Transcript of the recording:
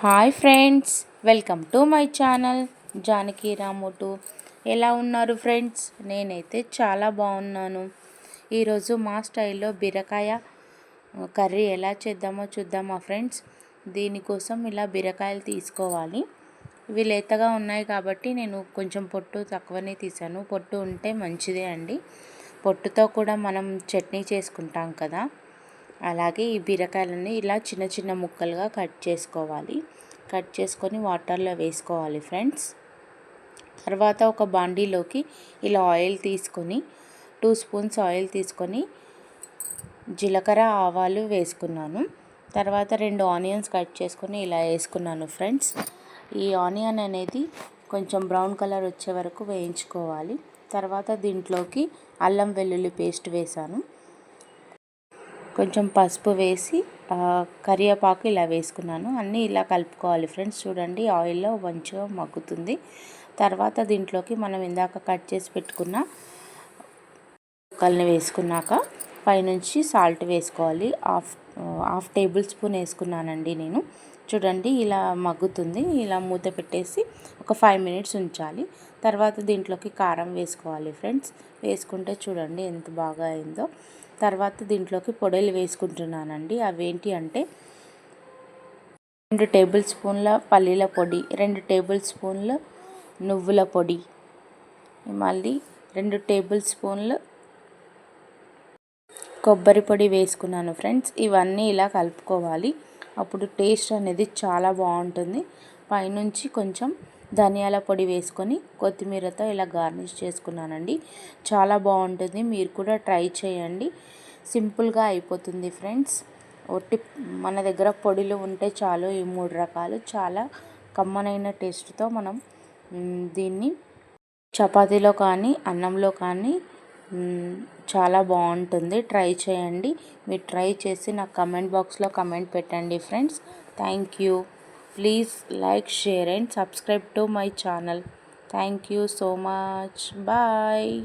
Hi friends welcome to my channel Janaki Ramotu. ఎలా ఉన్నారు friends? నేనైతే చాలా బాగున్నాను. ఈరోజు మా స్టైల్లో బీరకాయ కర్రీ ఎలా చేద్దామో చూద్దామా ఫ్రెండ్స్? దీనికోసం ఇలా బీరకాయలు తీసుకోవాలి. ఇవి లేతగా ఉన్నాయి కాబట్టి నేను కొంచెం పొట్టు తక్కువనే తీసాను పొట్టు ఉంటే మంచిదే అండి. పొట్టుతో కూడా మనం చట్నీ చేసుకుంటాం కదా. అలాగే ఈ బీరకాయలని ఇలా చిన్న చిన్న ముక్కలుగా కట్ చేసుకోవాలి. కట్ చేసుకొని వాటర్లో వేసుకోవాలి ఫ్రెండ్స్. తర్వాత ఒక బాండీలోకి ఇలా ఆయిల్ తీసుకొని టూ స్పూన్స్ ఆయిల్ తీసుకొని జీలకర్ర ఆవాలు వేసుకున్నాను. తర్వాత రెండు ఆనియన్స్ కట్ చేసుకొని ఇలా వేసుకున్నాను ఫ్రెండ్స్. ఈ ఆనియన్ అనేది కొంచెం బ్రౌన్ కలర్ వచ్చే వరకు వేయించుకోవాలి. తర్వాత దీంట్లోకి అల్లం వెల్లుల్లి పేస్ట్ వేసాను. కొంచెం పసుపు వేసి కరివేపాకు ఇలా వేసుకున్నాను. అన్నీ ఇలా కలుపుకోవాలి ఫ్రెండ్స్. చూడండి ఆయిల్లో మంచిగా మగ్గుతుంది. తర్వాత దీంట్లోకి మనం ఇందాక కట్ చేసి పెట్టుకున్న ముక్కల్ని వేసుకున్నాక పైనుంచి సాల్ట్ వేసుకోవాలి. హాఫ్ హాఫ్ టేబుల్ స్పూన్ వేసుకున్నానండి నేను. చూడండి ఇలా మగ్గుతుంది. ఇలా మూత పెట్టేసి ఒక ఫైవ్ మినిట్స్ ఉంచాలి. తర్వాత దీంట్లోకి కారం వేసుకోవాలి ఫ్రెండ్స్. వేసుకుంటే చూడండి ఎంత బాగా అయిందో. తర్వాత దీంట్లోకి పొడలు వేసుకుంటున్నానండి. అవేంటి అంటే రెండు టేబుల్ స్పూన్ల పల్లీల పొడి రెండు టేబుల్ స్పూన్ల నువ్వుల పొడి మళ్ళీ రెండు టేబుల్ స్పూన్లు కొబ్బరి పొడి వేసుకున్నాను ఫ్రెండ్స్. ఇవన్నీ ఇలా కలుపుకోవాలి. అప్పుడు టేస్ట్ అనేది చాలా బాగుంటుంది. పైనుంచి కొంచెం ధనియాల పొడి వేసుకొని కొత్తిమీరతో ఇలా గార్నిష్ చేసుకున్నానండి. చాలా బాగుంటుంది. మీరు కూడా ట్రై చేయండి. సింపుల్గా అయిపోతుంది ఫ్రెండ్స్. ఒట్టి మన దగ్గర పొడిలు ఉంటే చాలు ఈ మూడు రకాలు. చాలా కమ్మనైన టేస్ట్తో మనం దీన్ని చపాతీలో కానీ అన్నంలో కానీ చాలా బాగుంటుంది. ట్రై చేయండి. మీరు ట్రై చేసి నాకు కమెంట్ బాక్స్లో కమెంట్ పెట్టండి friends. Thank you. Please like share and subscribe to my channel. Thank you so much. Bye.